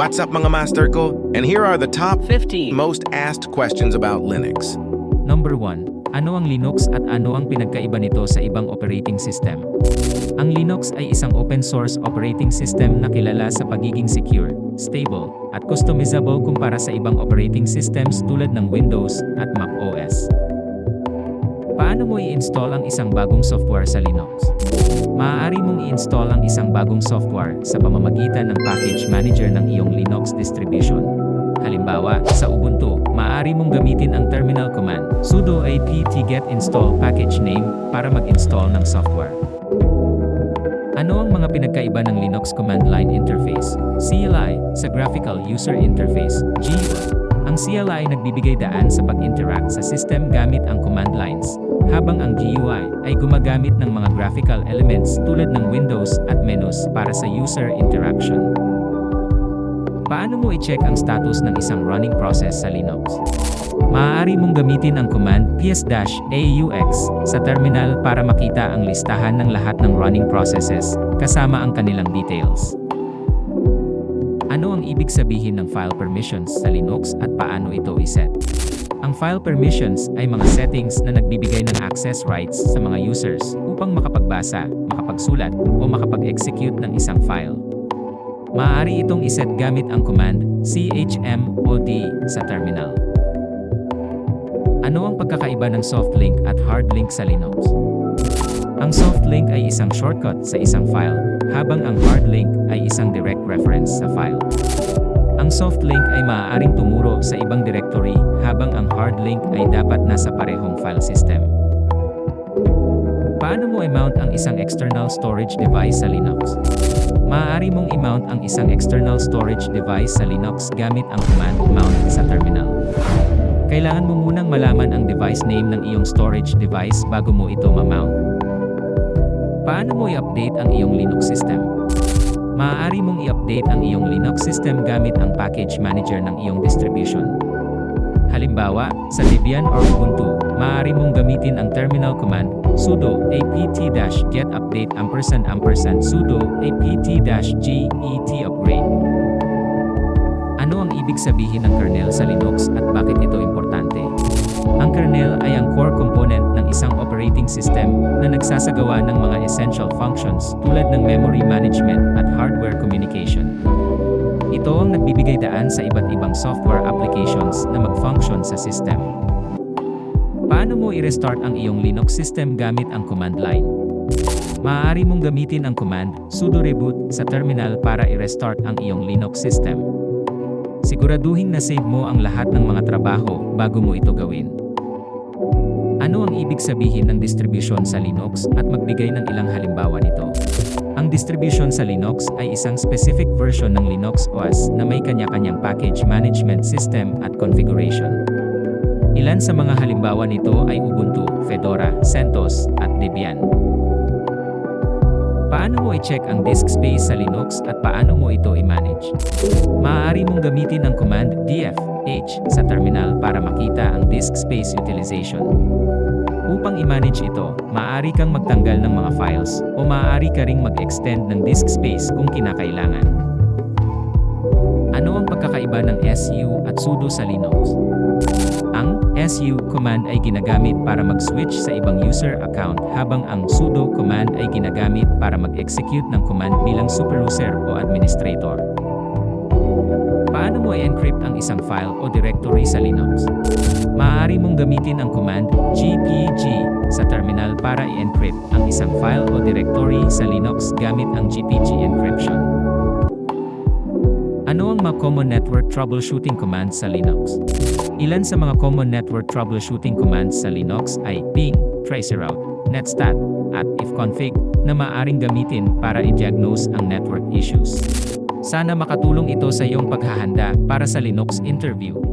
What's up mga master ko? And here are the top 15. most asked questions about Linux. Number 1. Ano ang Linux at ano ang pinagkaiba nito sa ibang operating system? Ang Linux ay isang open source operating system na kilala sa pagiging secure, stable, at customizable kumpara sa ibang operating systems tulad ng Windows at Mac OS. Paano mo i-install ang isang bagong software sa Linux? Maaari mong i-install ang isang bagong software sa pamamagitan ng package manager ng iyong Linux distribution. Halimbawa, sa Ubuntu, maaari mong gamitin ang terminal command sudo apt get install package name para mag-install ng software. Ano ang mga pinagkaiba ng Linux command line interface? CLI sa Graphical User Interface, GUI. Ang CLI ay nagbibigay daan sa pag-interact sa system gamit ang command lines, habang ang GUI ay gumagamit ng mga graphical elements tulad ng windows at menus para sa user interaction. Paano mo i-check ang status ng isang running process sa Linux? Maaari mong gamitin ang command ps-aux sa terminal para makita ang listahan ng lahat ng running processes kasama ang kanilang details. Ano ang ibig sabihin ng file permissions sa Linux at paano ito iset? Ang file permissions ay mga settings na nagbibigay ng access rights sa mga users upang makapagbasa, makapagsulat, o makapag-execute ng isang file. Maaari itong iset gamit ang command chmod sa terminal. Ano ang pagkakaiba ng soft link at hard link sa Linux? Ang soft link ay isang shortcut sa isang file, habang ang hard link ay isang direct reference sa file. Ang soft link ay maaaring tumuro sa ibang directory, habang ang hard link ay dapat nasa parehong file system. Paano mo i-mount ang isang external storage device sa Linux? Maaari mong i-mount ang isang external storage device sa Linux gamit ang command mount sa terminal. Kailangan mo munang malaman ang device name ng iyong storage device bago mo ito ma-mount. Paano mo i-update ang iyong Linux system? Maaari mong i-update ang iyong Linux system gamit ang package manager ng iyong distribution. Halimbawa, sa Debian or Ubuntu, maaari mong gamitin ang terminal command sudo apt-get update ampersand ampersand sudo apt-get upgrade. Ano ang ibig sabihin ng kernel sa Linux at bakit ito importante? Kernel ay ang core component ng isang operating system na nagsasagawa ng mga essential functions tulad ng memory management at hardware communication. Ito ang nagbibigay daan sa iba't ibang software applications na mag-function sa system. Paano mo i-restart ang iyong Linux system gamit ang command line? Maaari mong gamitin ang command sudo reboot sa terminal para i-restart ang iyong Linux system. Siguraduhin na save mo ang lahat ng mga trabaho bago mo ito gawin. Ano ang ibig sabihin ng distribution sa Linux at magbigay ng ilang halimbawa nito? Ang distribution sa Linux ay isang specific version ng Linux OS na may kanya-kanyang package management system at configuration. Ilan sa mga halimbawa nito ay Ubuntu, Fedora, CentOS, at Debian. Paano mo i-check ang disk space sa Linux at paano mo ito i-manage? Maaari mong gamitin ang command df-h sa terminal para makita ang disk space utilization. Upang i-manage ito, maaari kang magtanggal ng mga files o maaari ka ring mag-extend ng disk space kung kinakailangan. Ano ang pagkakaiba ng su at sudo sa Linux? Ang su command ay ginagamit para mag-switch sa ibang user account habang ang sudo command ay ginagamit para mag-execute ng command bilang superuser o administrator. I-encrypt ang isang file o directory sa Linux? Maaari mong gamitin ang command gpg sa terminal para i-encrypt ang isang file o directory sa Linux gamit ang GPG encryption. Ano ang mga common network troubleshooting commands sa Linux? Ilan sa mga common network troubleshooting commands sa Linux ay ping, traceroute, netstat, at ifconfig na maaaring gamitin para i-diagnose ang network issues. Sana makatulong ito sa iyong paghahanda para sa Linux interview.